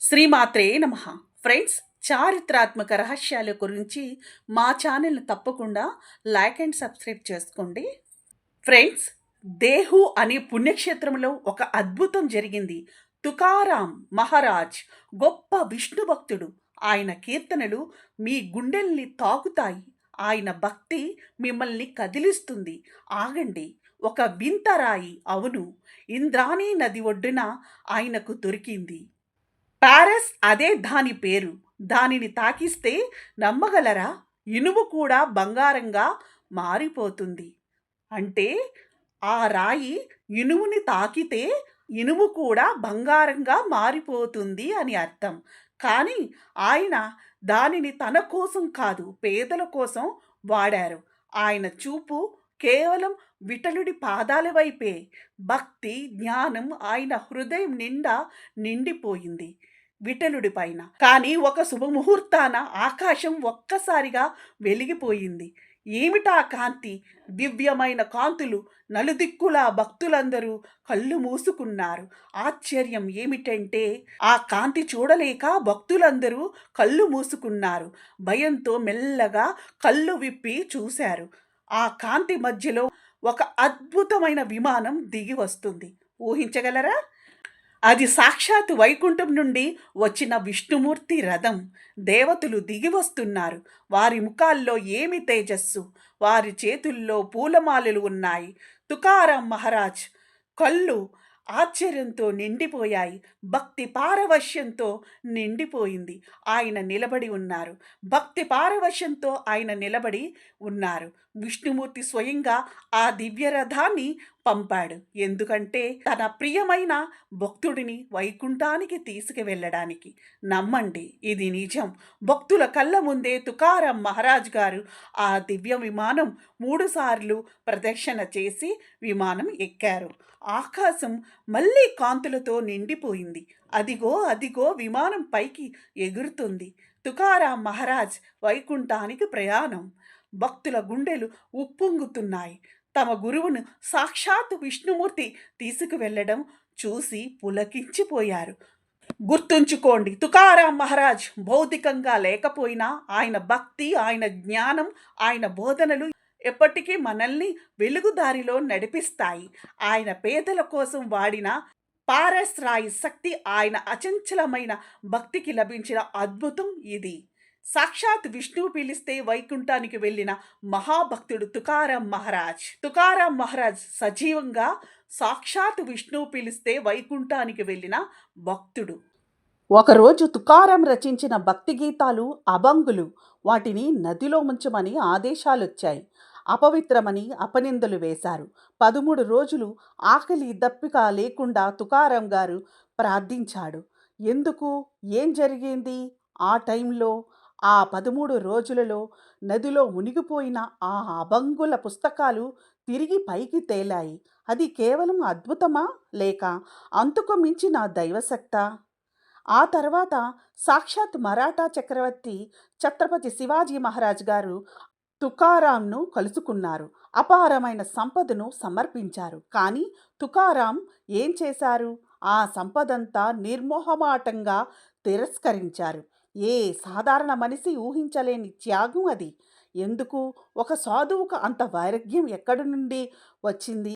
శ్రీమాత్రే నమ. ఫ్రెండ్స్ చారిత్రాత్మక రహస్యాల గురించి మా ఛానల్ని తప్పకుండా లైక్ అండ్ సబ్స్క్రైబ్ చేసుకోండి. ఫ్రెండ్స్ దేహు అనే పుణ్యక్షేత్రంలో ఒక అద్భుతం జరిగింది. తుకారాం మహారాజ్ గొప్ప విష్ణు భక్తుడు. ఆయన కీర్తనలు మీ గుండెల్ని తాకుతాయి. ఆయన భక్తి మిమ్మల్ని కదిలిస్తుంది. ఆగండి ఒక వింత రాయి అవును. ఇంద్రాణి నది ఒడ్డున ఆయనకు దొరికింది. పారస్ అదే దాని పేరు. దానిని తాకిస్తే నమ్మగలరా? ఇనుము కూడా బంగారంగా మారిపోతుంది. అంటే ఆ రాయి ఇనుముని తాకితే ఇనుము కూడా బంగారంగా మారిపోతుంది అని అర్థం. కానీ ఆయన దానిని తన కోసం కాదు పేదల కోసం వాడారు. ఆయన చూపు కేవలం విఠలుడి పాదాల వైపే భక్తి జ్ఞానం ఆయన హృదయం నిండా నిండిపోయింది విఠలుడి పైన. కానీ ఒక శుభముహూర్తాన ఆకాశం ఒక్కసారిగా వెలిగిపోయింది. ఏమిటా కాంతి? దివ్యమైన కాంతులు నలుదిక్కుల భక్తులందరూ కళ్ళు మూసుకున్నారు. ఆశ్చర్యం ఏమిటంటే ఆ కాంతి చూడలేక భక్తులందరూ కళ్ళు మూసుకున్నారు. భయంతో మెల్లగా కళ్ళు విప్పి చూశారు. ఆ కాంతి మధ్యలో ఒక అద్భుతమైన విమానం దిగి వస్తుంది. ఊహించగలరా? అది సాక్షాత్ వైకుంఠం నుండి వచ్చిన విష్ణుమూర్తి రథం. దేవతలు దిగి వస్తున్నారు. వారి ముఖాల్లో ఏమి తేజస్సు? వారి చేతుల్లో పూలమాలలు ఉన్నాయి. తుకారాం మహారాజ్ కళ్ళు ఆశ్చర్యంతో నిండిపోయాయి. భక్తి పారవశ్యంతో నిండిపోయింది. ఆయన నిలబడి ఉన్నారు. భక్తి పారవశ్యంతో ఆయన నిలబడి ఉన్నారు. విష్ణుమూర్తి స్వయంగా ఆ దివ్యరథాన్ని పంపాడు. ఎందుకంటే తన ప్రియమైన భక్తుడిని వైకుంఠానికి తీసుకువెళ్ళడానికి. నమ్మండి ఇది నిజం. భక్తుల కళ్ళ ముందే తుకారం మహారాజ్ గారు ఆ దివ్య విమానం మూడుసార్లు ప్రదక్షిణ చేసి విమానం ఎక్కారు. ఆకాశం మళ్ళీ కాంతులతో నిండిపోయింది. అదిగో అదిగో విమానం పైకి ఎగురుతుంది. తుకారాం మహారాజ్ వైకుంఠానికి ప్రయాణం. భక్తుల గుండెలు ఉప్పొంగుతున్నాయి. తమ గురువును సాక్షాత్ విష్ణుమూర్తి తీసుకువెళ్ళడం చూసి పులకించిపోయారు. గుర్తుంచుకోండి తుకారాం మహారాజ్ భౌతికంగా లేకపోయినా ఆయన భక్తి ఆయన జ్ఞానం ఆయన బోధనలు ఎప్పటికీ మనల్ని వెలుగుదారిలో నడిపిస్తాయి. ఆయన పేదల కోసం వాడిన పారస్రాయి శక్తి ఆయన అచంచలమైన భక్తికి లభించిన అద్భుతం ఇది. సాక్షాత్ విష్ణువు పిలిస్తే వైకుంఠానికి వెళ్ళిన మహాభక్తుడు తుకారాం మహారాజ్. తుకారాం మహారాజ్ సజీవంగా సాక్షాత్ విష్ణువు పిలిస్తే వైకుంఠానికి వెళ్ళిన భక్తుడు. ఒకరోజు తుకారం రచించిన భక్తి గీతాలు అభంగులు. వాటిని నదిలో ముంచమని ఆదేశాలొచ్చాయి. అపవిత్రమని అపనిందలు వేశారు. పదమూడు రోజులు ఆకలి దప్పిక లేకుండా తుకారం గారు ప్రార్థించాడు. ఎందుకు? ఏం జరిగింది? ఆ టైంలో ఆ పదమూడు రోజులలో నదిలో మునిగిపోయిన ఆ అభంగుల పుస్తకాలు తిరిగి పైకి తేలాయి. అది కేవలం అద్భుతమా లేక అంతుకు మించిన దైవశక్త? ఆ తర్వాత సాక్షాత్ మరాఠా చక్రవర్తి ఛత్రపతి శివాజీ మహారాజ్ గారు తుకారాంను కలుసుకున్నారు. అపారమైన సంపదను సమర్పించారు. కానీ తుకారాం ఏం చేశారు? ఆ సంపదంతా నిర్మోహమాటంగా తిరస్కరించారు. ఏ సాధారణ మనిషి ఊహించలేని త్యాగం అది. ఎందుకు? ఒక సాధువుకు అంత వైరాగ్యం ఎక్కడి నుండి వచ్చింది?